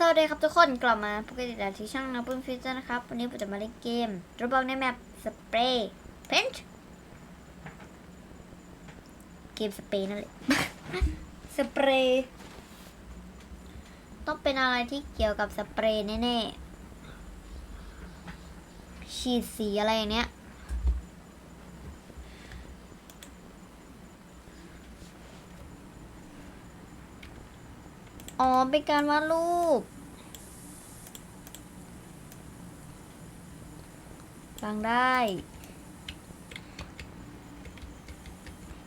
สวัสดีครับทุกคนกลับมาปกติแต่ที่ช่องนับปื้มฟิวเจอร์นะครับ วันนี้ผมจะมาเล่นเกมรบอกในแมปสเปรย์เพนช์เกมสเปรย์นั่นแหละสเปรย์ต้องเป็นอะไรที่เกี่ยวกับสเปรย์แน่ๆ ฉีดสีอะไรอย่างเนี้ย อ๋อ เป็นการวาดรูปฟังได้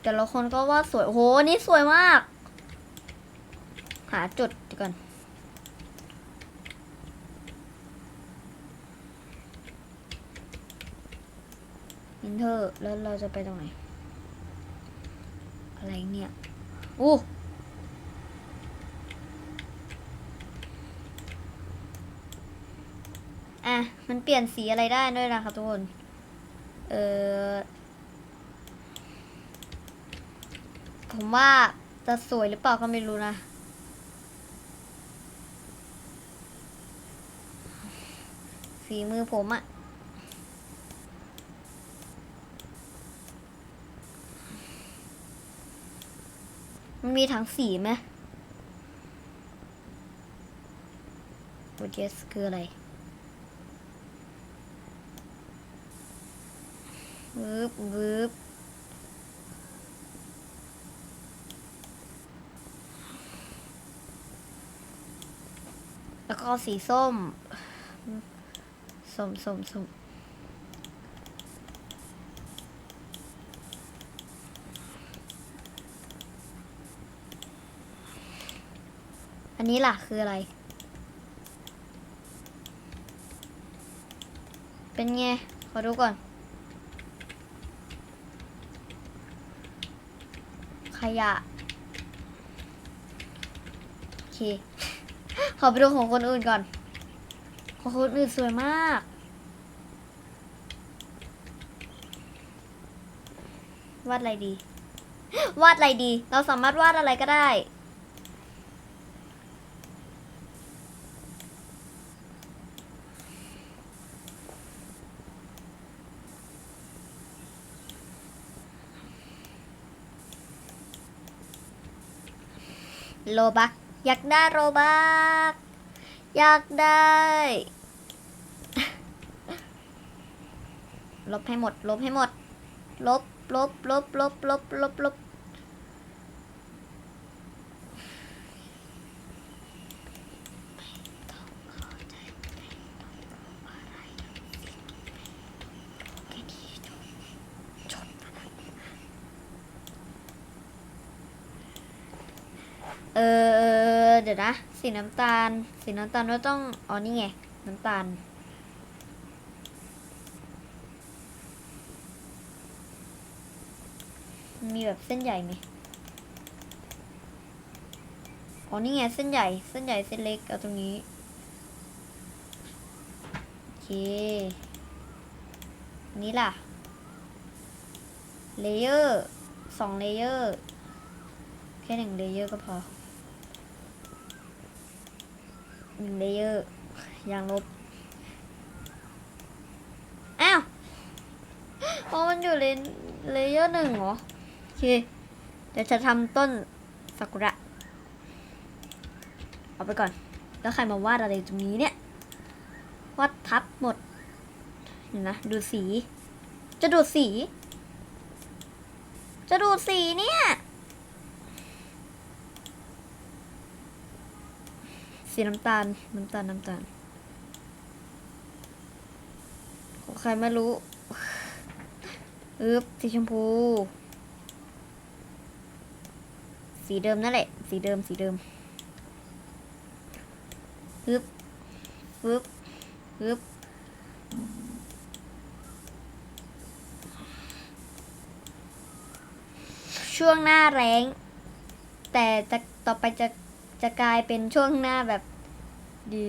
แต่ละคนก็วาดสวยโอ้โห นี่สวยมาก หาจุดก่อนอินเทอร์ แล้วเราจะไปตรงไหน อะไรเนี่ย อู้ อะ มันเปลี่ยนสีอะไรได้ด้วยนะครับทุกคน เออผมว่าจะสวยหรือเปล่าก็ไม่รู้นะ ฝีมือผมอะมันมีถังสีไหมโปรเจสคืออะไร วืบวืบแล้วก็สีส้ม ส้มส้มส้มอันนี้ล่ะคืออะไร เป็นไง ขอดูก่อน ขยะ โอเค ขอไปดูของคนอื่นก่อน ของคนอื่นสวยมาก วาดอะไรดี วาดอะไรดี เราสามารถวาดอะไรก็ได้ โลบักอยากได้โลบักอยากได้ ลบให้หมด ลบให้หมด ลบลบลบลบลบลบลบ เออเดี๋ยวนะ สีน้ำตาล สีน้ำตาลว่าต้องอ๋อนี่ไง น้ำตาล มีแบบเส้นใหญ่ไหมอ๋อนี่ไงเส้นใหญ่เส้นใหญ่เส้นเล็กเอาตรงนี้ โอเค นี่ล่ะ เลเยอร์สองเลเยอร์ แค่หนึ่งเลเยอร์ก็พอ หนึ่งเลเยอร์ยางลบ อ้าวอ๋อมันอยู่เลเลเยอร์หนึ่งเหรอ โอเค เดี๋ยวจะทำต้นซากุระ เอาไปก่อน แล้วใครมาวาดอะไรตรงนี้เนี่ย วาดทับหมดเดี๋ยวนะ ดูสี จะดูดสี จะดูดสีเนี่ย สีน้ำตาล น้ำตาล น้ำตาล ของใครไม่รู้อึบสีชมพู สีเดิมนั่นแหละ สีเดิม สีเดิมอึบอึบอึบช่วงหน้าแรง แต่จะต่อไปจะ จะกลายเป็นช่วงหน้าแบบดี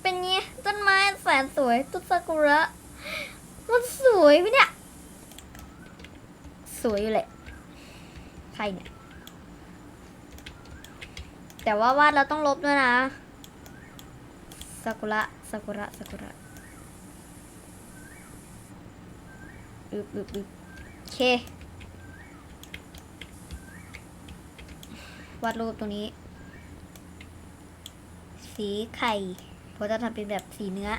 เป็นไงต้นไม้แสนสวยต้นซากุระ มันสวยไหมเนี่ย สวยอยู่แหละใครเนี่ย แต่ว่าวาดแล้วต้องลบด้วยนะซากุระซากุระซากุระอึบอึบอึบโอเค วาดรูปตรงนี้ สีไข่เพราะจะทำเป็นแบบสีเนื้อ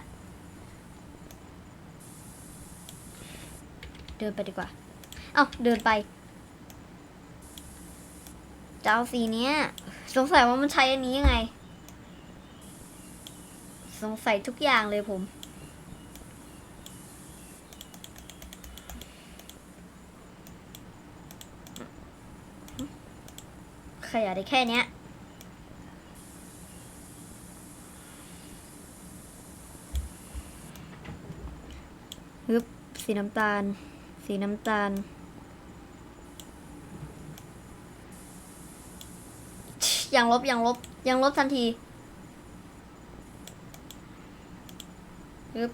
เดินไปดีกว่า เอ้าเดินไปจะเอาสีเนี้ย สงสัยว่ามันใช้อันนี้ยังไง สงสัยทุกอย่างเลยผม ข ยายได้แค่เนี้ยฮึบสีน้ำตาล สีน้ำตาล อย่างลบ อย่างลบ อย่างลบทันทีฮึบ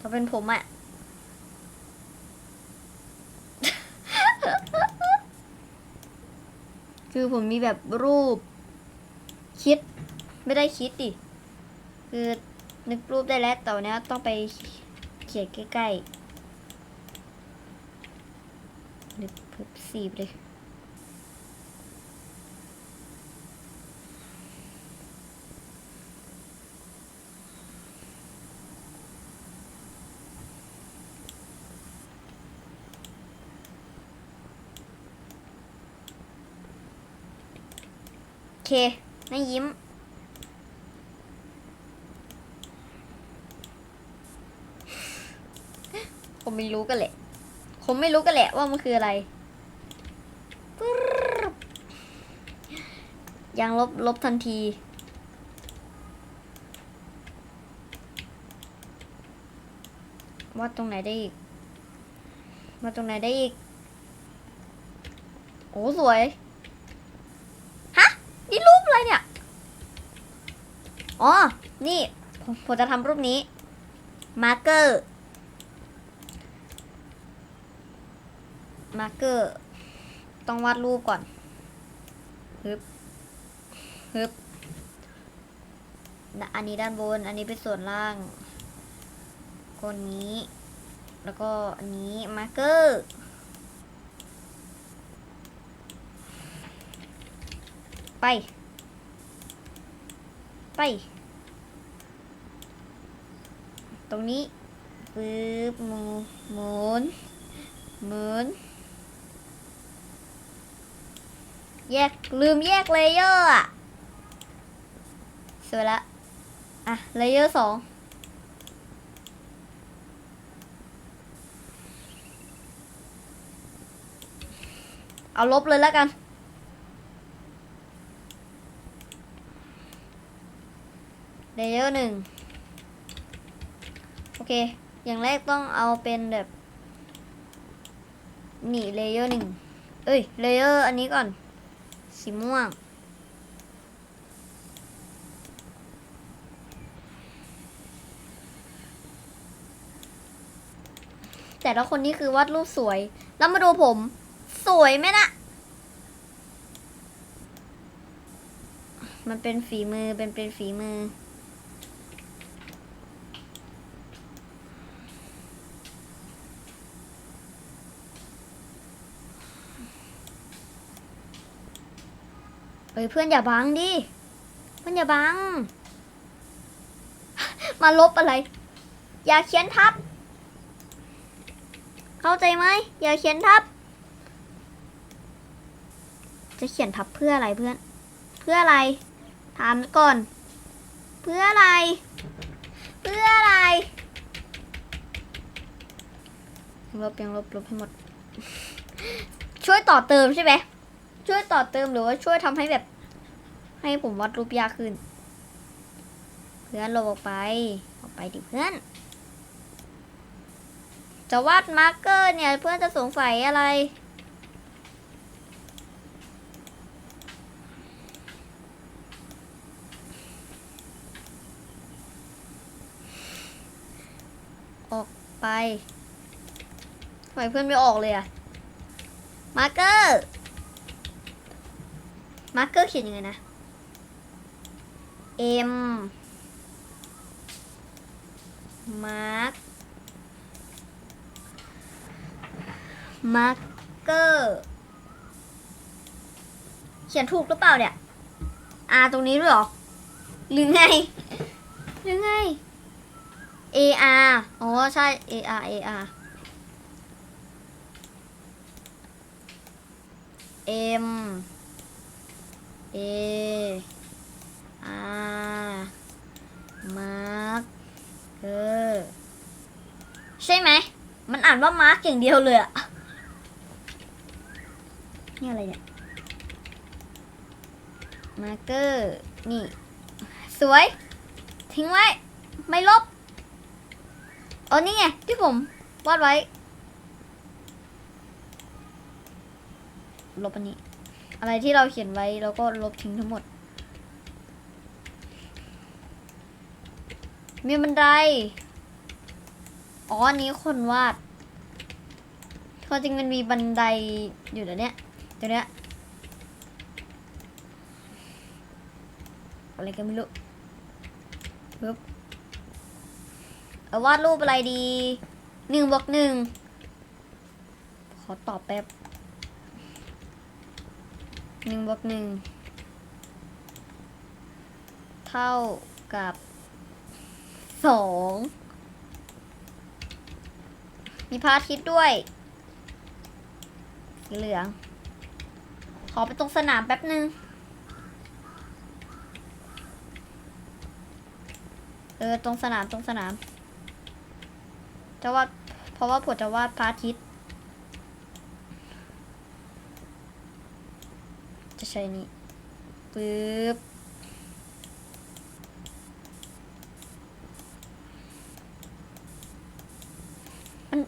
ถ้าเป็นผมอะ คือผมมีแบบรูป คิด ไม่ได้คิดดิ คือนึกรูปได้แล้วแต่วันเนี้ยต้องไปเขียนใกล้ๆนึกสีบเลย เคไม่ยิ้ม ผมไม่รู้กันแหละ ผมไม่รู้กันแหละว่ามันคืออะไร ยังลบลบทันทีว่าดตรงไหนได้อีกว่าตรงไหนได้อีก โอ้ สวย ฮะ นี่รูปอะไรเนี่ย อ๋อ นี่ผมจะทำรูปนี้ มาร์เกอร์ มาร์เกอร์ ต้องวาดรูปก่อน ฮึบ ฮึบนะอันนี้ด้านบน อันนี้เป็นส่วนล่างคนนี้ แล้วก็อันนี้มาร์เกอร์ไป ไป ตรงนี้ปึ๊บหมูหมุนหมุนแยกลืมแยกเลเยอร์อะสวยละอะเลเยอร์สองเอาลบเลยแล้วกัน เลเยอร์หนึ่ง อเค อย่างแรกต้องเอาเป็นแบบหนีเลเยอร์หนึ่งเอ้ย เลเยอร์อันนี้ก่อน สีม่วง แต่ละคนนี่คือวาดรูปสวย แล้วมาดูผม สวยไหมนะมันเป็นฝีมือ เป็นเป็นฝีมือ เอ้ยเพื่อนอย่าบังดิ เพื่อนอย่าบัง มาลบอะไร อย่าเขียนทับ เข้าใจไหมอย่าเขียนทับ จะเขียนทับเพื่ออะไรเพื่อน เพื่ออะไร ถามก่อน เพื่ออะไร เพื่ออะไรลบยังลบลบให้หมด ช่วยต่อเติมใช่ไหม ช่วยต่อเติมหรือว่าช่วยทำให้แบบ ให้ผมวาดรูปยากขึ้น เพื่อนลบออกไป ออกไปดิเพื่อน จะวาดมาร์กเกอร์เนี่ยเพื่อนจะสงสัยอะไรออกไปทำไมเพื่อนไม่ออกเลยอะมาร์เกอร์ มาร์เกอร์เขียนยังไงนะ M มาร์กมาร์เกอร์เขียนถูกหรือเปล่าเนี่ย R ตรงนี้ด้วยหรอ หรือไง หรือไง A R อ๋อ ใช่ A R A R M A R มาร์กเออใช่ไหม มันอ่านว่ามาร์กอย่างเดียวเลยอะนี่อะไรเนี่ย มาร์เกอร์ นี่ สวย ทิ้งไว้ ไม่ลบอ๋อนี่ไง ที่ผมวาดไว้ ลบอันนี้ อะไรที่เราเขียนไว้เราก็ลบทิ้งทั้งหมด มีบันได อ๋ออันนี้คนวาดควาจริงมันมีบันไดอยู่เดี๋ยวเนี้ยเดี๋ยวเนี้ยอะไรกันไม่รู้ปึ๊บเอาวาดรูปอะไรดีหนึ่งบวกหนึ่งขอตอบแป๊บ หนึ่งบวกหนึ่งเท่ากับสองมีพระอาทิตย์ด้วย สีเหลือง ขอไปตรงสนามแป๊บหนึ่งเออ ตรงสนามตรงสนาม จะวาดเพราะว่าผมจะวาดพระอาทิตย์ จะ ใช้นี่ปึ๊บมัน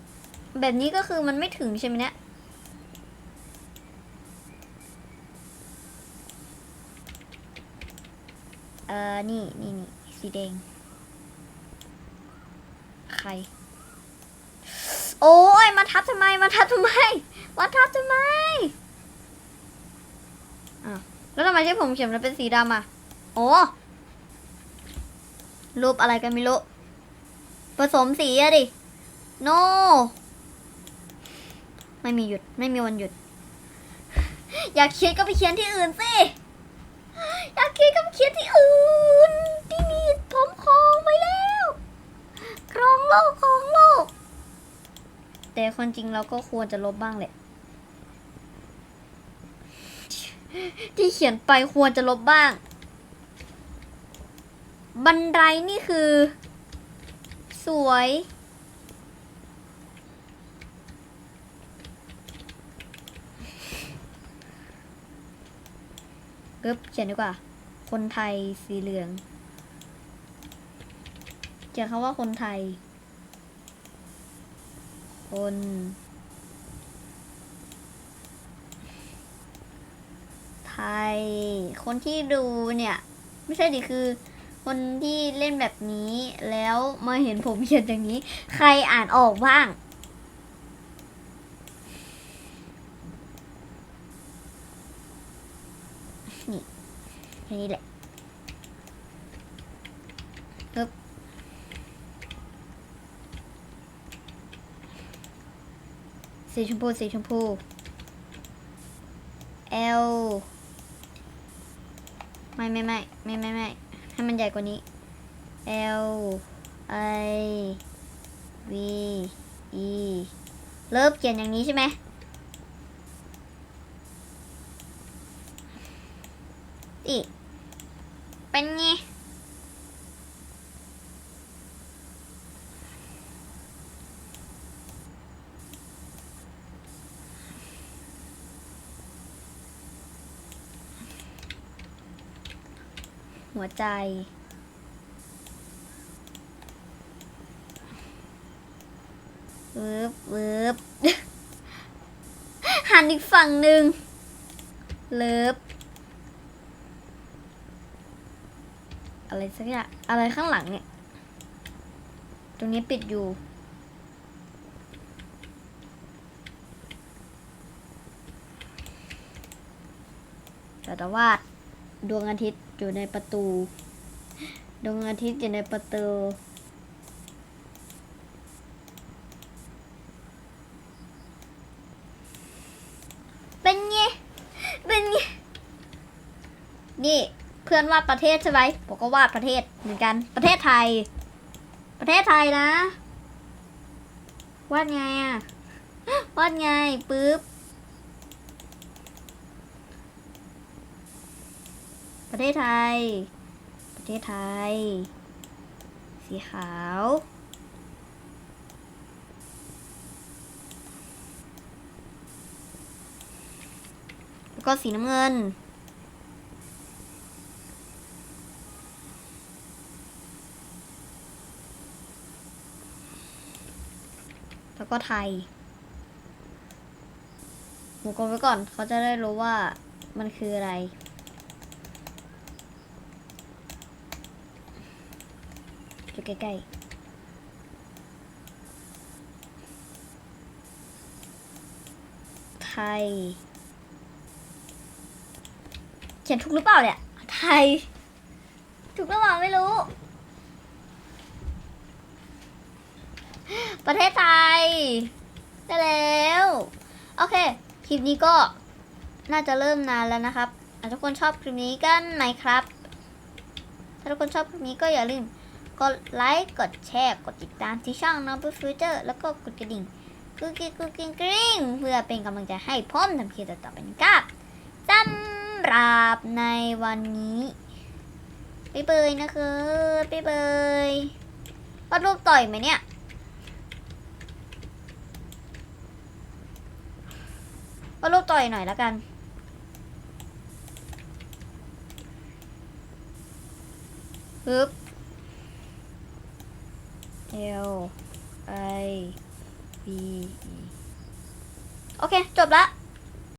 แบบนี้ก็คือมันไม่ถึงใช่ไหมเนี่ยเออนี่นี่นี่สีแดง ใคร โอ้ยมาทับทำไม มาทับทำไมมาทับทำไม แล้วทำไมที่ผมเขียนมันเป็นสีดำอะ โอ้รูปอะไรกันไม่รู้ผสมสีอะดิ โนไม่มีหยุด ไม่มีวันหยุด อยากเขียนก็ไปเขียนที่อื่นสิ อยากเขียนก็ไปเขียนที่อื่น ที่นี่ผมครองไปแล้ว ครองโลกครองโลก แต่คนจริงเราก็ควรจะลบบ้างแหละ ที่เขียนไปควรจะลบบ้าง บันไดนี่คือ สวยปึ๊บเขียนดีกว่า คนไทยสีเหลือง เขียนคำว่าคนไทย คน ไทย คนที่ดูเนี่ย ไม่ใช่ดิคือ คนที่เล่นแบบนี้ แล้วมาเห็นผมเขียนอย่างนี้ ใครอ่านออกบ้างนี่แค่นี้แหละปึ๊บสีชมพูสีชมพู L ไม่ไม่ไม่ไม่ไม่ไม่ให้มันใหญ่กว่านี้ L I V E เริ่มเขียนอย่างนี้ใช่ไหมอีเป็นไง หัวใจ วืบวืบหันอีกฝั่งหนึ่งเลิฟอะไรสักอย่างอะไรข้างหลังเนี่ย ตรงนี้ปิดอยู่เราจะวาดดวงอาทิตย์ อยู่ในประตู ดวงอาทิตย์อยู่ในประตู เป็นไง เป็นไง นี่เพื่อนวาดประเทศใช่ไหมผมก็วาดประเทศเหมือนกัน ประเทศไทย ประเทศไทยนะ วาดไงอะวาดไง ปึ๊บ ประเทศไทย ประเทศไทย สีขาว แล้วก็สีน้ำเงิน แล้วก็ไทยหมูกลมไว้ก่อน เขาจะได้รู้ว่ามันคืออะไร อยู่ ใกล้ๆ ไทย เขียนถูกหรือเปล่าเนี่ย ไทย ถูกหรือเปล่าไม่รู้ ประเทศไทย ได้แล้ว โอเค คลิปนี้ก็น่าจะเริ่มนานแล้วนะครับอะทุกคนชอบคลิปนี้กันไหมครับ ถ้าทุกคนชอบคลิปนี้ก็อย่าลืม กดไลค์กดแชร์กดติดตามที่ช่อง Number Future แล้วก็กดกระดิ่งกุ๊กกิ๊กกุ๊กกิ๊กกริ๊งเพื่อเป็นกำลังใจให้ผมทำคลิปต่อๆไปนะครับสำหรับในวันนี้ไปเบยนะครับไปเบยวาดรูปต่อยไหมเนี่ยวาดรูปต่อยหน่อยแล้วกัน ฮึบ L I V E โอเค จบละ